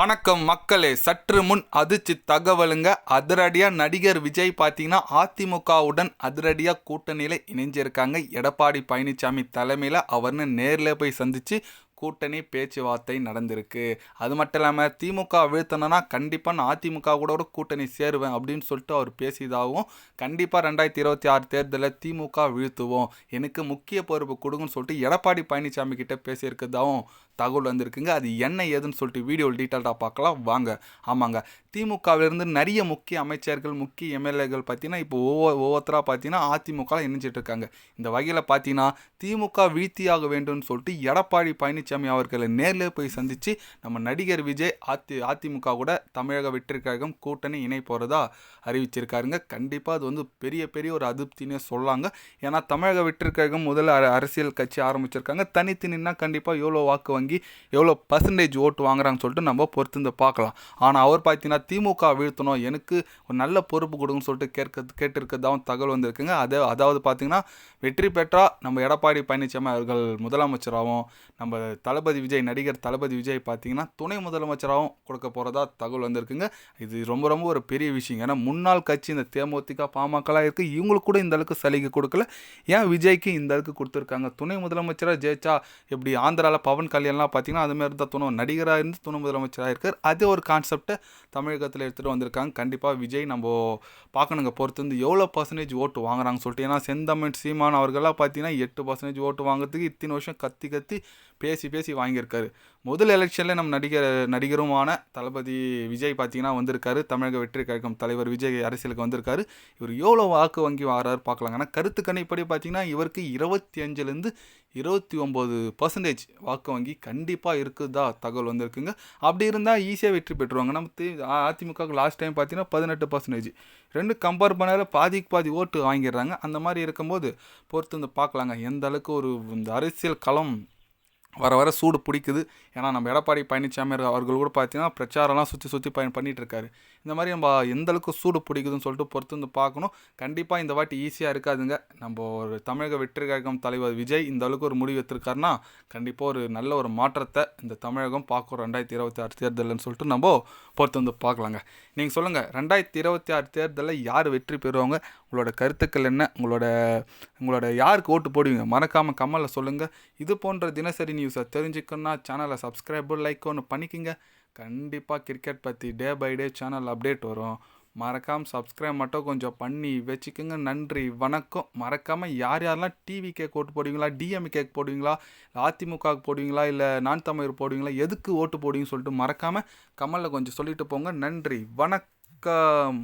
வணக்கம் மக்களே. சற்று முன் அதிர்ச்சி தகவலுங்க. அதிரடியாக நடிகர் விஜய் பார்த்தீங்கன்னா அதிமுகவுடன் அதிரடியாக கூட்டணியில் இணைஞ்சிருக்காங்க. எடப்பாடி பழனிசாமி தலைமையில் அவர்னு நேரில் போய் சந்தித்து கூட்டணி பேச்சுவார்த்தை நடந்திருக்கு. அது மட்டும் இல்லாமல் திமுக வீழ்த்தணும்னா கண்டிப்பாக நான் அதிமுக கூட ஒரு கூட்டணி சேருவேன் அப்படின்னு சொல்லிட்டு அவர் பேசியதாகவும் கண்டிப்பாக ரெண்டாயிரத்தி இருபத்தி ஆறு தேர்தலில் திமுக வீழ்த்துவோம். எனக்கு முக்கிய பொறுப்பு கொடுங்கன்னு சொல்லிட்டு எடப்பாடி பழனிசாமி கிட்ட பேசியிருக்கதாகவும் தகவல் வந்திருக்குங்க. அது என்ன ஏதுன்னு சொல்லிட்டு வீடியோ டீட்டெயில்டாக பார்க்கலாம். வாங்க. ஆமாங்க. திமுகவிலிருந்து நிறைய முக்கிய அமைச்சர்கள் முக்கிய எம்எல்ஏகள் பார்த்தீங்கன்னா இப்போ ஒவ்வொரு ஒவ்வொருத்தராக பார்த்தீங்கன்னா அதிமுகவில் இணைஞ்சிட்டு இருக்காங்க. இந்த வகையில் பார்த்தீங்கன்னா திமுக வீழ்த்தியாக வேண்டும்னு சொல்லிட்டு எடப்பாடி பழனிசாமி அவர்களை நேரில் போய் சந்தித்து நம்ம நடிகர் விஜய் அதி அதிமுக கூட தமிழக வெற்றி கழகம் கூட்டணி இணை போகிறதா அறிவிச்சிருக்காருங்க. கண்டிப்பாக அது வந்து பெரிய பெரிய ஒரு அதிருப்தினே சொல்லாங்க ஏன்னா தமிழக வெற்றி கழகம் முதல்ல அரசியல் கட்சி ஆரம்பிச்சிருக்காங்க. தனித்து நின்னா கண்டிப்பாக எவ்வளோ வாக்கு வங்கி எவ்வளோ பர்சன்டேஜ் ஓட்டு வாங்குறாங்கன்னு சொல்லிட்டு நம்ம பொறுத்து இருந்து பார்க்கலாம். ஆனால் அவர் பார்த்தீங்கன்னா திமுக வீழ்த்தணும் எனக்கு ஒரு நல்ல பொறுப்பு கொடுங்கன்னு சொல்லிட்டு கேட்க கேட்டிருக்கதாகவும் தகவல் வந்திருக்குங்க. அதே அதாவது பார்த்தீங்கன்னா வெற்றி பெற்றால் நம்ம எடப்பாடி பழனிசாமி அவர்கள் முதலமைச்சராகவும் நம்ம தளபதி விஜய் நடிகர் தளபதி விஜய் பார்த்தீங்கன்னா துணை முதலமைச்சராகவும் கொடுக்க போகிறதா தகவல் வந்திருக்குங்க. இது ரொம்ப ரொம்ப ஒரு பெரிய விஷயம் ஏன்னா முன்னாள் கட்சி இந்த தேமுதிக பாமகலாம் இருக்குது இவங்களுக்கு கூட இந்த அளவுக்கு சலுகை கொடுக்கல. ஏன் விஜய்க்கு இந்த அளவுக்கு கொடுத்துருக்காங்க? துணை முதலமைச்சராக ஜெயிச்சா எப்படி ஆந்திராவில் பவன் எல்லாம் பார்த்தீங்கன்னா அதுமாரி தான் துணை நடிகராக இருந்து துணை முதலமைச்சராக இருக்கார். அதே ஒரு கான்செப்டை தமிழகத்தில் எடுத்துகிட்டு வந்திருக்காங்க. கண்டிப்பாக விஜய் நம்ம பார்க்கணுங்க. பொறுத்து வந்து எவ்வளோ பர்சன்டேஜ் ஓட்டு வாங்குறாங்கன்னு சொல்லிட்டு. ஏன்னா செந்தமிழ் சீமான் அவர்கள்லாம் பார்த்தீங்கன்னா எட்டு பர்சன்டேஜ் ஓட்டு வாங்குறதுக்கு இத்தனை வருஷம் கத்தி கத்தி பேசி பேசி வாங்கியிருக்காரு. முதல் எலெக்ஷனில் நம்ம நடிகர் நடிகருமான தளபதி விஜய் பார்த்தீங்கன்னா வந்திருக்காரு. தமிழக வெற்றி கழகம் தலைவர் விஜய் அரசியலுக்கு வந்திருக்காரு. இவர் எவ்வளோ வாக்கு வங்கி வாங்குறாரு பார்க்கலாங்க ஆனால் கருத்து கணிப்படி பார்த்தீங்கன்னா இவருக்கு இருபத்தி அஞ்சுலேருந்து இருபத்தி ஒம்பது பர்சன்டேஜ் வாக்கு வங்கி கண்டிப்பாக இருக்குதா தகவல் வந்திருக்குங்க. அப்படி இருந்தால் ஈஸியாக வெற்றி பெற்றுருவாங்க. நம்ம தி அதிமுக லாஸ்ட் டைம் பார்த்தீங்கன்னா பதினெட்டு பர்சன்டேஜ் ரெண்டு கம்பேர் பண்ணால பாதிக்கு பாதி ஓட்டு வாங்கிடுறாங்க. அந்த மாதிரி இருக்கும்போது பொறுத்து வந்து பார்க்கலாங்க எந்த அளவுக்கு ஒரு இந்த அரசியல் களம் வர வர சூடு பிடிக்குது. ஏன்னா நம்ம எடப்பாடி பழனிசாமி அவர்கள் கூட பார்த்தீங்கன்னா பிரச்சாரம்லாம் சுற்றி சுற்றி பயன் பண்ணிட்டு இருக்காரு இந்த மாதிரி நம்ம எந்த அளவுக்கு சூடு பிடிக்குதுன்னு சொல்லிட்டு பொறுத்து வந்து பார்க்கணும் கண்டிப்பாக இந்த வாட்டி ஈஸியாக இருக்காதுங்க. நம்ம ஒரு தமிழக வெற்றி கழகம் தலைவர் விஜய் இந்த அளவுக்கு ஒரு முடிவு எடுத்திருக்காருன்னா கண்டிப்பாக ஒரு நல்ல ஒரு மாற்றத்தை இந்த தமிழகம் பார்க்கும் ரெண்டாயிரத்தி இருபத்தி ஆறு தேர்தல்னு சொல்லிட்டு நம்ம பொறுத்து வந்து பார்க்கலாங்க நீங்கள் சொல்லுங்கள் ரெண்டாயிரத்தி இருபத்தி ஆறு தேர்தலில் யார் வெற்றி பெறுவாங்க? உங்களோட கருத்துக்கள் என்ன? உங்களோட உங்களோட யாருக்கு ஓட்டு போடுவீங்க? மறக்காமல் கமலில் சொல்லுங்கள் இது போன்ற தினசரி நியூஸை தெரிஞ்சுக்கணுன்னா சேனலை சப்ஸ்கிரைபு லைக் ஒன்று பண்ணிக்கிங்க. கண்டிப்பாக கிரிக்கெட் பற்றி day by day channel update வரும். மறக்காமல் சப்ஸ்கிரைப் மட்டும் கொஞ்சம் பண்ணி வச்சுக்கோங்க. நன்றி வணக்கம். மறக்காமல் யார் யாரெல்லாம் டிவி கேக் ஓட்டு போடுவீங்களா? டிஎம் கேக் போடுவீங்களா? அதிமுகவுக்கு போடுவீங்களா? இல்லை நான் தமிழ் போடுவீங்களா? எதுக்கு ஓட்டு போடுவீங்கன்னு சொல்லிட்டு மறக்காமல் கமலில் கொஞ்சம் சொல்லிட்டு போங்க. நன்றி வணக்கம்.